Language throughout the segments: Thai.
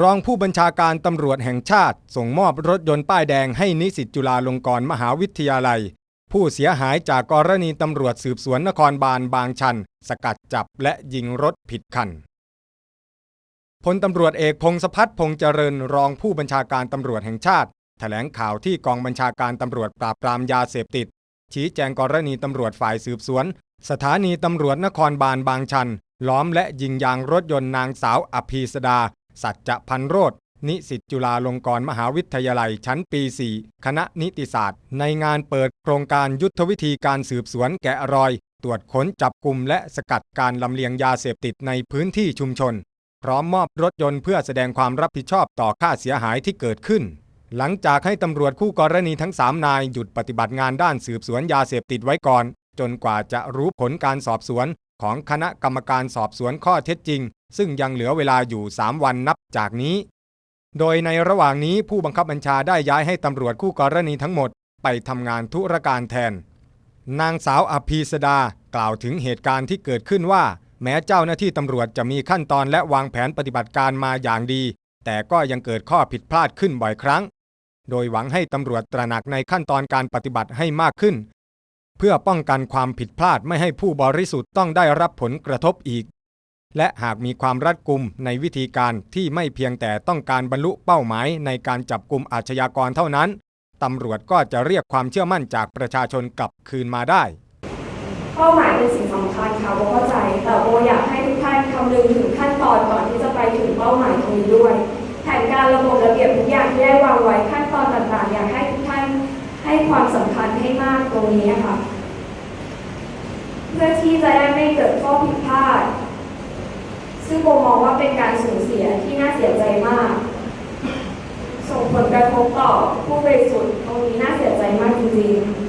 รองผู้บัญชาการตำรวจแห่งชาติ ส่งมอบรถยนต์ป้ายแดงให้นิสิตจุฬาลงกรณ์มหาวิทยาลัย ผู้เสียหายจากกรณีตำรวจสืบสวนนครบาลบางชัน สกัดจับและยิงรถผิดคันพลตำรวจเอกพงศพัฒน์พงษเจริญรองผู้บัญชาการตำรวจแห่งชาติแถลงข่าวที่กองบัญชาการตำรวจปราบปรามยาเสพติด ชี้แจงกรณีตำรวจฝ่ายสืบสวน สถานีตำรวจนครบาลบางชัน ล้อมและยิงยางรถยนต์นางสาวอภีสดา สัจจะพันโรธนิสิตจุฬาลงกรณ์มหาวิทยาลัยชั้นปี 4 คณะนิติศาสตร์ ในงานเปิดโครงการยุทธวิธีการสืบสวนแกะรอย ตรวจค้นจับกลุ่มและสกัดการลำเลียงยาเสพติดในพื้นที่ชุมชน พร้อมมอบรถยนต์เพื่อแสดงความรับผิดชอบต่อค่าเสียหายที่เกิดขึ้น หลังจากให้ตำรวจคู่กรณีทั้ง 3 นายหยุดปฏิบัติงานด้านสืบสวนยาเสพติดไว้ก่อน จนกว่าจะรู้ผลการสอบสวน ของคณะกรรมการสอบสวนข้อเท็จจริง ซึ่งยังเหลือเวลาอยู่ 3 วันนับจากนี้ โดยในระหว่างนี้ผู้บังคับบัญชาได้ย้ายให้ตำรวจคู่กรณีทั้งหมด ไปทำงานธุรการแทน นางสาวอภีสดากล่าวถึงเหตุการณ์ที่เกิดขึ้นว่า แม้เจ้าหน้าที่ตำรวจจะมีขั้นตอนและวางแผนปฏิบัติการมาอย่างดี แต่ก็ยังเกิดข้อผิดพลาดขึ้นบ่อยครั้ง โดยหวังให้ตำรวจตระหนักในขั้นตอนการปฏิบัติให้มากขึ้น เพื่อป้องกันความผิดพลาดไม่ให้ผู้บริสุทธิ์ต้องได้รับผลกระทบอีก และหากมีความรัดกุมในวิธีการที่ไม่เพียงแต่ต้องการบรรลุเป้าหมายในการจับกลุ่มอาชญากรเท่านั้น ตำรวจก็จะเรียกความเชื่อมั่นจากประชาชนกลับคืนมาได้ เป้าหมายเป็นสิ่งสำคัญค่ะโบเข้าใจ แต่โบอยากให้ทุกท่านคำนึงถึงขั้นตอนก่อนที่จะไปถึงเป้าหมายตรงนี้ด้วย แผนการระบบระเบียบทุกอย่างที่ได้วางไว้ขั้นตอนต่างๆ อยากให้ทุกท่านให้ ความสำคัญให้มากตรงนี้ค่ะ เพื่อที่จะได้ไม่เกิดข้อผิดพลาด ซึ่งโบมองว่าเป็นการสูญเสียที่น่าเสียใจมาก ส่งผลกระทบต่อผู้บริสุทธิ์ตรงนี้น่าเสียใจมากจริงๆ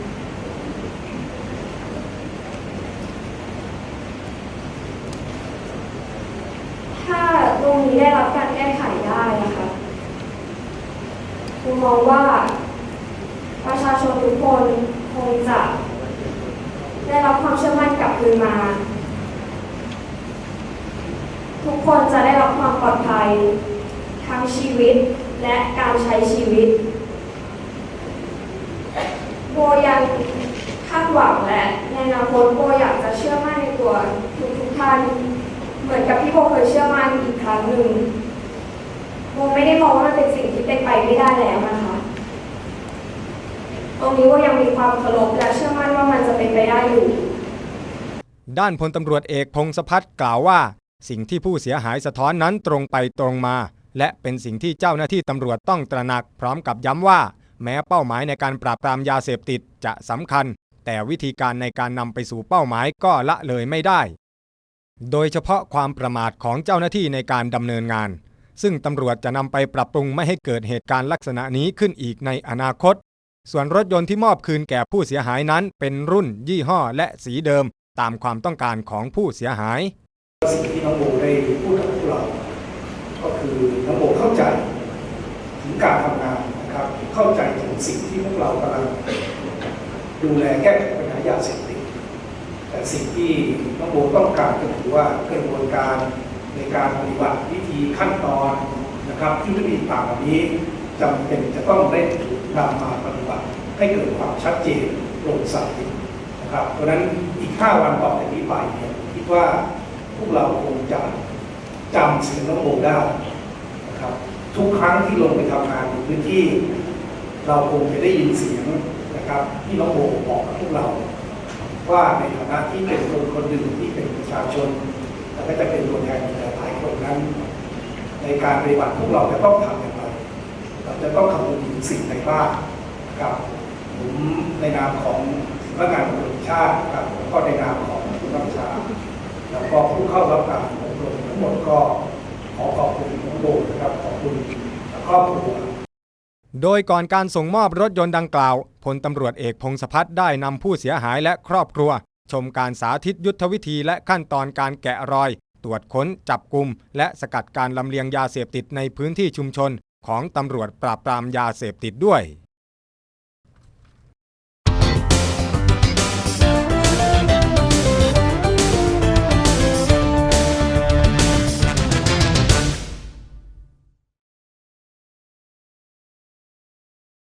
ถ้าตรงนี้ได้รับการแก้ไขได้นะคะคุณมองว่า นทุกคนคงจะได้รับความเชื่อมั่นกลับคืนมา ทุกคนจะได้รับความปลอดภัยทั้งชีวิตและการใช้ชีวิต โบยังคาดหวังและในอนาคตโบอยากจะเชื่อมั่นในตัวทุกทุกๆท่าน เหมือนกับที่โบเคยเชื่อมั่นอีกครั้งหนึ่งโบไม่ได้มองว่ามันเป็นสิ่งที่เป็นไปไม่ได้แล้วนะคะ ตรงนี้โบยังมีความเคารพและเชื่อมั่นว่ามันจะเป็นไปได้อยู่ด้านพลตำรวจเอกพงศพัฒน์กล่าวว่า สิ่งที่ผู้เสียหายสะท้อนนั้นตรงไปตรงมา และเป็นสิ่งที่เจ้าหน้าที่ตำรวจต้องตระหนัก พร้อมกับย้ำว่า แม้เป้าหมายในการปราบปรามยาเสพติดจะสำคัญ แต่วิธีการในการนำไปสู่เป้าหมายก็ละเลยไม่ได้ โดยเฉพาะความประมาทของเจ้าหน้าที่ในการดำเนินงาน ซึ่งตำรวจจะนำไปปรับปรุงไม่ให้เกิดเหตุการณ์ลักษณะนี้ขึ้นอีกในอนาคต ส่วนรถยนต์ที่มอบคืนแก่ผู้เสียหายนั้น เป็นรุ่น ยี่ห้อ และสีเดิม ตามความต้องการของผู้เสียหาย สิ่งที่น้องโบได้พูดกับพวกเรา ก็คือน้องโบเข้าใจถึงการทำงานนะครับ เข้าใจถึงสิ่งที่พวกเรากำลังดูแลแก้ไขปัญหายาเสพติดแต่สิ่งที่น้องโบต้องการก็คือว่ากระบวนการในการปฏิบัติวิธีขั้นตอนนะครับที่วิธีต่างนี้จำเป็นจะต้องได้ถู นำมาปฏิบัติให้เกิดความชัดเจนโปร่งใสนะครับเพราะฉะนั้นอีก 5 วันต่อจากนี้ไปเนี่ยคิดว่าพวกเราคงจะจำเสียงน้องโบได้นะครับทุกครั้งที่ลงไปทำงานในพื้นที่ เราคงจะได้ยินเสียงนะครับที่น้องโบบอกกับพวกเรา ว่าในฐานะที่เป็นคนคนหนึ่งที่เป็นประชาชน แล้วก็จะเป็นตัวแทนหลายคนนั้น ในการปฏิบัติพวกเราจะต้องทำอย่าง จะต้องคำนึงถึงสิ่งใดบ้างนะครับผมในนามของสำนักงานตำรวจชาติครับแล้วก็ในนามของผู้บัญชา แล้วก็ผู้เข้ารับการอบรมทั้งหมดก็ขอขอบคุณน้งโบนะครับขอบคุณครอบครัวโดยก่อนการส่งมอบรถยนต์ดังกล่าวพลตำรวจเอกพงศพัฒน์ได้นำผู้เสียหายและครอบครัว ชมการสาธิตยุทธวิธีและขั้นตอนการแกะรอย ตรวจค้นจับกลุ่มและสกัดการลำเลียงยาเสพติดในพื้นที่ชุมชน ของตำรวจปราบปรามยาเสพติดด้วย